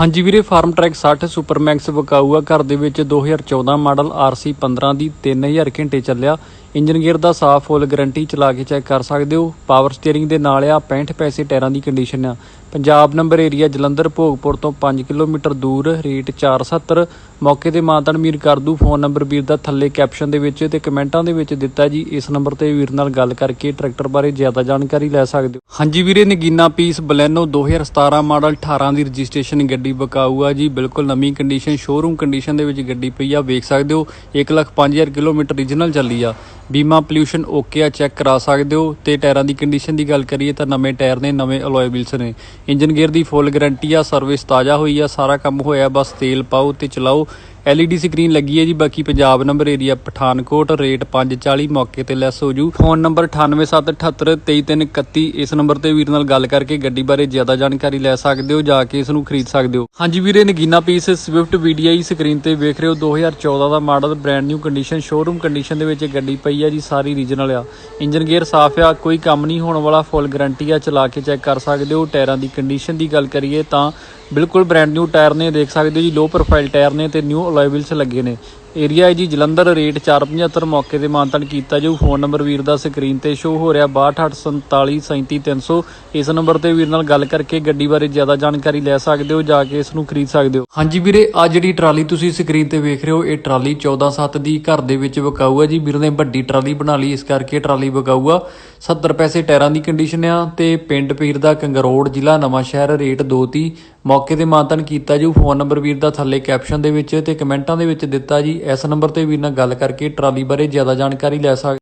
ਹਾਂਜੀ ਵੀਰੇ, Farmtrac 60 Supermax ਵਿਕਾਊ ਆ ਘਰ ਦੇ ਵਿੱਚ 2014 ਮਾਡਲ RC 15 ਦੀ 3000 ਘੰਟੇ ਚੱਲਿਆ। ਇੰਜਨ ਗੇਅਰ ਦਾ ਸਾਫ਼ ਫੁੱਲ ਗਾਰੰਟੀ ਚਲਾ ਕੇ ਚੈੱਕ ਕਰ ਸਕਦੇ ਹੋ। ਪਾਵਰ ਸਟੀਅਰਿੰਗ ਦੇ ਨਾਲ ਆ 65 ਪੈਸੇ ਟਾਇਰਾਂ ਦੀ ਕੰਡੀਸ਼ਨ ਆ। ਪੰਜਾਬ ਨੰਬਰ ਏਰੀਆ ਜਲੰਧਰ, ਭੋਗਪੁਰ ਤੋਂ 5 ਕਿਲੋਮੀਟਰ ਦੂਰ, ਰੇਟ 470 ਮੌਕੇ ਤੇ ਮਾਤਨ ਮੀਰ ਕਰ ਦੂ ਫੋਨ ਨੰਬਰ ਵੀਰ ਦਾ ਥੱਲੇ ਕੈਪਸ਼ਨ ਦੇ ਵਿੱਚ ਤੇ ਕਮੈਂਟਾਂ ਦੇ ਵਿੱਚ ਦਿੱਤਾ ਜੀ। ਇਸ ਨੰਬਰ ਤੇ ਵੀਰ ਨਾਲ ਗੱਲ ਕਰਕੇ ਟਰੈਕਟਰ ਬਾਰੇ ਜ਼ਿਆਦਾ ਜਾਣਕਾਰੀ ਲੈ ਸਕਦੇ ਹੋ। ਹਾਂਜੀ ਵੀਰੇ, ਨਗੀਨਾ ਪੀਸ ਬਲੈਨੋ 2017 ਮਾਡਲ 18 ਦੀ ਰਜਿਸਟ੍ਰੇਸ਼ਨ ਗੱਡੀ ਬਕਾਊ ਆ ਜੀ। ਬਿਲਕੁਲ ਨਵੀਂ ਕੰਡੀਸ਼ਨ ਸ਼ੋਰੂਮ ਕੰਡੀਸ਼ਨ ਦੇ ਵਿੱਚ ਗੱਡੀ ਪਈ ਆ, ਵੇਖ ਸਕਦੇ ਹੋ। 1 ਲੱਖ 5000 ਕਿਲੋਮੀਟਰ ਰੀਜਨਲ ਚੱਲੀ ਆ। ਬੀਮਾ ਪੋਲਿਊਸ਼ਨ ਓਕੇ ਆ, ਚੈੱਕ ਕਰਾ ਸਕਦੇ ਹੋ। ਤੇ ਟਾਇਰਾਂ ਦੀ ਕੰਡੀਸ਼ਨ ਦੀ ਗੱਲ ਕਰੀਏ ਤਾਂ ਨਵੇਂ ਟਾਇਰ ਨੇ, ਨਵੇਂ ਅਲੋਏ ਵੀਲਸ ਨੇ। ਇੰਜਨ ਗੇਅਰ ਦੀ ਫੁੱਲ ਗਾਰੰਟੀ ਆ ਸਰਵਿਸ ਤਾਜ਼ਾ ਹੋਈ ਆ, ਸਾਰਾ ਕੰਮ ਹੋਇਆ, ਬਸ ਤੇਲ ਪਾਓ ਤੇ ਚਲਾਓ। LED ਸਕਰੀਨ ਲੱਗੀ ਹੈ ਜੀ, ਬਾਕੀ Punjab number area Pathankot, rate 540 ਮੌਕੇ ਤੇ ਲੈਸ ਹੋ ਜੂ। ਫੋਨ ਨੰਬਰ 9877833331 ਇਸ ਨੰਬਰ ਤੇ ਵੀਰ ਨਾਲ ਗੱਲ ਕਰਕੇ ਗੱਡੀ ਬਾਰੇ ਜ਼ਿਆਦਾ ਜਾਣਕਾਰੀ ਲੈ ਸਕਦੇ ਹੋ, ਜਾ ਕੇ ਇਸ ਨੂੰ ਖਰੀਦ ਸਕਦੇ ਹੋ। ਹਾਂਜੀ ਵੀਰੇ, ਨਗੀਨਾ ਪੀਸ ਸਵਿਫਟ VDI ਸਕਰੀਨ ਤੇ ਵੇਖ ਰਹੇ ਹੋ 2014 ਦਾ model brand new condition showroom condition ਦੇ ਵਿੱਚ ਗੱਡੀ ਪਈ ਹੈ ਜੀ, ਸਾਰੀ ਰੀਜਨਲ ਆ। ਇੰਜਨ ਗੇਅਰ ਸਾਫ਼ ਆ, ਕੋਈ ਕੰਮ ਨਹੀਂ ਹੋਣ ਵਾਲਾ ਫੁੱਲ ਗਾਰੰਟੀ ਆ, ਚਲਾ ਕੇ ਚੈੱਕ ਕਰ ਸਕਦੇ ਹੋ। ਟਾਇਰਾਂ ਦੀ ਕੰਡੀਸ਼ਨ ਦੀ ਗੱਲ ਕਰੀਏ ਤਾਂ ਬਿਲਕੁਲ ਬ੍ਰੈਂਡ ਨਿਊ ਟਾਇਰ ਨੇ, ਦੇਖ ਸਕਦੇ ਹੋ ਜੀ ਲੋ ਪ੍ਰੋਫਾਈਲ ਟਾਇਰ ਨੇ ਤੇ ਨਿਊ ਅਲੋਏ ਵੀਲਸ ਲੱਗੇ ਨੇ। ਏਰੀਆ ਹੈ ਜੀ, ਜਲੰਧਰ, ਰੇਟ 475 ਮੌਕੇ ਤੇ ਮਾਨਤਨ ਕੀਤਾ ਜਾਊ। ਫੋਨ ਨੰਬਰ ਵੀਰ ਦਾ ਸਕਰੀਨ ਤੇ ਸ਼ੋ ਹੋ ਰਿਹਾ 6284477300 ਇਸ ਨੰਬਰ ਤੇ ਵੀਰ ਨਾਲ ਗੱਲ ਕਰਕੇ ਗੱਡੀ ਬਾਰੇ ਜ਼ਿਆਦਾ ਜਾਣਕਾਰੀ ਲੈ ਸਕਦੇ ਹੋ, ਜਾ ਕੇ ਇਸ ਨੂੰ ਖਰੀਦ ਸਕਦੇ ਹੋ। ਹਾਂਜੀ ਵੀਰੇ ਆ ਜਿਹੜੀ ਟਰਾਲੀ ਤੁਸੀਂ ਸਕਰੀਨ ਤੇ ਵੇਖ ਰਹੇ ਹੋ, ਇਹ ਟਰਾਲੀ 147 ਦੀ ਘਰ ਦੇ ਵਿੱਚ ਵਿਕਾਊ ਹੈ ਜੀ। ਵੀਰ ਨੇ ਵੱਡੀ ਟਰਾਲੀ ਬਣਾ ਲਈ, ਇਸ ਕਰਕੇ ਟਰਾਲੀ ਵਿਕਾਊ ਆ। 70 ਪੈਸੇ ਟਾਇਰਾਂ ਦੀ ਕੰਡੀਸ਼ਨ ਆ ਤੇ ਪਿੰਡ ਪੀਰ ਦਾ ਕੰਗਰੋੜ ਜ਼ਿਲ੍ਹਾ ਨਵਾਂ ਸ਼ਹਿਰ, ਰੇਟ 230 ਮੌਕੇ ਤੇ ਮਾਨਤਨ ਕੀਤਾ ਜੀ ਫੋਨ ਨੰਬਰ ਵੀਰ ਦਾ ਥੱਲੇ ਕੈਪਸ਼ਨ ਦੇ ਵਿੱਚ ਤੇ ਕਮੈਂਟਾਂ ਦੇ ਵਿੱਚ ਦਿੱਤਾ ਜੀ। ਇਸ ਨੰਬਰ ਤੇ ਵੀਰ ਨਾਲ ਗੱਲ ਕਰਕੇ ਟਰਾਲੀ ਬਾਰੇ ਜ਼ਿਆਦਾ ਜਾਣਕਾਰੀ ਲੈ ਸਕਦੇ